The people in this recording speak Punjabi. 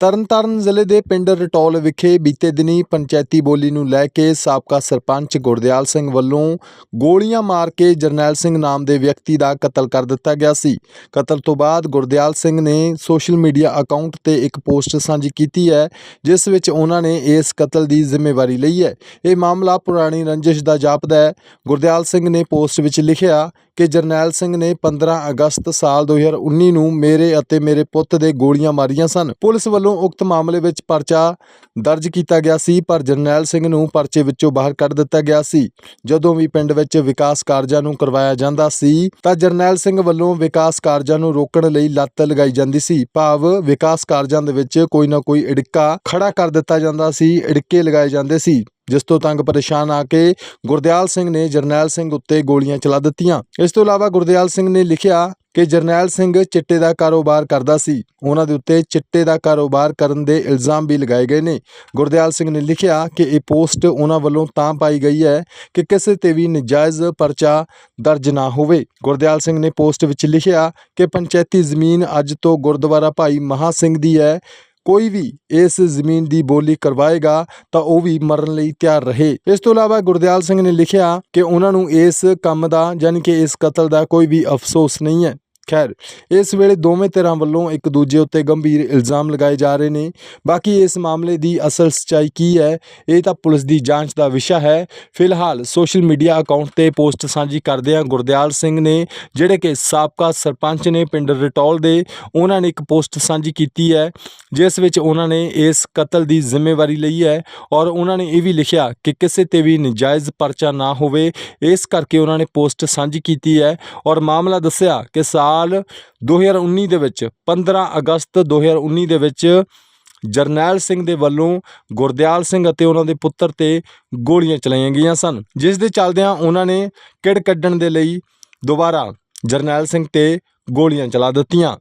ਤਰਨਤਾਰਨ ਜ਼ਿਲ੍ਹੇ ਦੇ ਪਿੰਡ ਰਟੌਲ ਵਿਖੇ ਬੀਤੇ ਦਿਨੀ ਪੰਚਾਇਤੀ ਬੋਲੀ ਨੂੰ ਲੈ ਕੇ ਸਾਬਕਾ ਸਰਪੰਚ ਗੁਰਦਿਆਲ ਸਿੰਘ ਵੱਲੋਂ ਗੋਲੀਆਂ ਮਾਰ ਕੇ ਜਰਨੈਲ ਸਿੰਘ ਨਾਮ ਦੇ ਵਿਅਕਤੀ ਦਾ ਕਤਲ ਕਰ ਦਿੱਤਾ ਗਿਆ ਸੀ। ਕਤਲ ਤੋਂ ਬਾਅਦ ਗੁਰਦਿਆਲ ਸਿੰਘ ਨੇ ਸੋਸ਼ਲ ਮੀਡੀਆ ਅਕਾਊਂਟ ਤੇ ਇੱਕ ਪੋਸਟ ਸਾਂਝੀ ਕੀਤੀ ਹੈ, ਜਿਸ ਵਿੱਚ ਉਹਨਾਂ ਨੇ ਇਸ ਕਤਲ ਦੀ ਜ਼ਿੰਮੇਵਾਰੀ ਲਈ ਹੈ। ਇਹ ਮਾਮਲਾ ਪੁਰਾਣੀ ਰੰਜਿਸ਼ ਦਾ ਜਾਪਦਾ ਹੈ। ਗੁਰਦਿਆਲ ਸਿੰਘ ਨੇ ਪੋਸਟ ਵਿੱਚ ਲਿਖਿਆ ਕਿ ਜਰਨੈਲ ਸਿੰਘ ਨੇ 15 ਅਗਸਤ ਸਾਲ 2019 ਨੂੰ ਮੇਰੇ ਅਤੇ ਮੇਰੇ ਪੁੱਤ ਦੇ ਗੋਲੀਆਂ ਮਾਰੀਆਂ ਸਨ। ਪੁਲਿਸ ਵੱਲੋਂ ਉਕਤ ਮਾਮਲੇ ਵਿੱਚ ਪਰਚਾ ਦਰਜ ਕੀਤਾ ਗਿਆ ਸੀ, ਪਰ ਜਰਨੈਲ ਸਿੰਘ ਨੂੰ ਪਰਚੇ ਵਿੱਚੋਂ ਬਾਹਰ ਕੱਢ ਦਿੱਤਾ ਗਿਆ ਸੀ। ਜਦੋਂ ਵੀ ਪਿੰਡ ਵਿੱਚ ਵਿਕਾਸ ਕਾਰਜਾਂ ਨੂੰ ਕਰਵਾਇਆ ਜਾਂਦਾ ਸੀ, ਤਾਂ ਜਰਨੈਲ ਸਿੰਘ ਵੱਲੋਂ ਵਿਕਾਸ ਕਾਰਜਾਂ ਨੂੰ ਰੋਕਣ ਲਈ ਲੱਤ ਲਗਾਈ ਜਾਂਦੀ ਸੀ। ਭਾਵ ਵਿਕਾਸ ਕਾਰਜਾਂ ਦੇ ਵਿੱਚ ਕੋਈ ਨਾ ਕੋਈ ਇੜਕਾ ਖੜਾ ਕਰ ਦਿੱਤਾ ਜਾਂਦਾ ਸੀ, ਇੜਕੇ ਲਗਾਏ ਜਾਂਦੇ ਸੀ। ਜਿਸ ਤੋਂ ਤੰਗ ਪਰੇਸ਼ਾਨ ਆ ਕੇ ਗੁਰਦਿਆਲ ਸਿੰਘ ਨੇ ਜਰਨੈਲ ਸਿੰਘ ਉੱਤੇ ਗੋਲੀਆਂ ਚਲਾ ਦਿੱਤੀਆਂ। ਇਸ ਤੋਂ ਇਲਾਵਾ ਗੁਰਦਿਆਲ ਸਿੰਘ ਨੇ ਲਿਖਿਆ ਕਿ ਜਰਨੈਲ ਸਿੰਘ ਚਿੱਟੇ ਦਾ ਕਾਰੋਬਾਰ ਕਰਦਾ ਸੀ। ਉਹਨਾਂ ਦੇ ਉੱਤੇ ਚਿੱਟੇ ਦਾ ਕਾਰੋਬਾਰ ਕਰਨ ਦੇ ਇਲਜ਼ਾਮ ਵੀ ਲਗਾਏ ਗਏ ਨੇ। ਗੁਰਦਿਆਲ ਸਿੰਘ ਨੇ ਲਿਖਿਆ ਕਿ ਇਹ ਪੋਸਟ ਉਹਨਾਂ ਵੱਲੋਂ ਤਾਂ ਪਾਈ ਗਈ ਹੈ ਕਿ ਕਿਸੇ ਤੇ ਵੀ ਨਜਾਇਜ਼ ਪਰਚਾ ਦਰਜ ਨਾ ਹੋਵੇ। ਗੁਰਦਿਆਲ ਸਿੰਘ ਨੇ ਪੋਸਟ ਵਿੱਚ ਲਿਖਿਆ ਕਿ ਪੰਚਾਇਤੀ ਜ਼ਮੀਨ ਅੱਜ ਤੋਂ ਗੁਰਦੁਆਰਾ ਭਾਈ ਮਹਾ ਸਿੰਘ ਦੀ ਹੈ। ਕੋਈ ਵੀ ਇਸ ਜ਼ਮੀਨ ਦੀ ਬੋਲੀ ਕਰਵਾਏਗਾ ਤਾਂ ਉਹ ਵੀ ਮਰਨ ਲਈ ਤਿਆਰ ਰਹੇ। ਇਸ ਤੋਂ ਇਲਾਵਾ ਗੁਰਦਿਆਲ ਸਿੰਘ ਨੇ ਲਿਖਿਆ ਕਿ ਉਹਨਾਂ ਨੂੰ ਇਸ ਕੰਮ ਦਾ ਯਾਨੀ ਕਿ ਇਸ ਕਤਲ ਦਾ ਕੋਈ ਵੀ ਅਫਸੋਸ ਨਹੀਂ ਹੈ। ਖੈਰ, ਇਸ ਵੇਲੇ ਦੋਵੇਂ ਧਿਰਾਂ ਵੱਲੋਂ ਇੱਕ ਦੂਜੇ ਉੱਤੇ ਗੰਭੀਰ ਇਲਜ਼ਾਮ ਲਗਾਏ ਜਾ ਰਹੇ ਨੇ। ਬਾਕੀ ਇਸ ਮਾਮਲੇ ਦੀ ਅਸਲ ਸਚਾਈ ਕੀ ਹੈ, ਇਹ ਤਾਂ ਪੁਲਿਸ ਦੀ ਜਾਂਚ ਦਾ ਵਿਸ਼ਾ ਹੈ। ਫਿਲਹਾਲ ਸੋਸ਼ਲ ਮੀਡੀਆ ਅਕਾਊਂਟ ਤੇ ਪੋਸਟ ਸਾਂਝੀ ਕਰਦਿਆਂ ਗੁਰਦਿਆਲ ਸਿੰਘ ਨੇ ਜਿਹੜੇ ਕਿ ਸਾਬਕਾ ਸਰਪੰਚ ਨੇ ਪਿੰਡ ਰਟੌਲ ਦੇ, ਉਹਨਾਂ ਨੇ ਇੱਕ ਪੋਸਟ ਸਾਂਝੀ ਕੀਤੀ ਹੈ, ਜਿਸ ਵਿੱਚ ਉਹਨਾਂ ਨੇ ਇਸ ਕਤਲ ਦੀ ਜ਼ਿੰਮੇਵਾਰੀ ਲਈ ਹੈ ਔਰ ਉਹਨਾਂ ਨੇ ਇਹ ਵੀ ਲਿਖਿਆ ਕਿ ਕਿਸੇ ਤੇ ਵੀ ਨਜਾਇਜ਼ ਪਰਚਾ ਨਾ ਹੋਵੇ। ਇਸ ਕਰਕੇ ਉਹਨਾਂ ਨੇ ਪੋਸਟ ਸਾਂਝੀ ਕੀਤੀ ਹੈ ਔਰ ਮਾਮਲਾ ਦੱਸਿਆ ਕਿ ਸਾਲ ਸਾਲ 2019 ਦੇ ਵਿੱਚ 15 ਅਗਸਤ 2019 ਦੇ ਵਿੱਚ ਜਰਨੈਲ ਸਿੰਘ ਦੇ ਵੱਲੋਂ ਗੁਰਦਿਆਲ ਸਿੰਘ ਅਤੇ ਉਹਨਾਂ ਦੇ ਪੁੱਤਰ ਤੇ ਗੋਲੀਆਂ ਚਲਾਈਆਂ ਗਈਆਂ ਸਨ, ਜਿਸ ਦੇ ਚੱਲਦਿਆਂ ਉਹਨਾਂ ਨੇ ਕਿੜ ਕੱਢਣ ਦੇ ਲਈ ਦੁਬਾਰਾ ਜਰਨੈਲ ਸਿੰਘ ਤੇ ਗੋਲੀਆਂ ਚਲਾ ਦਿੱਤੀਆਂ।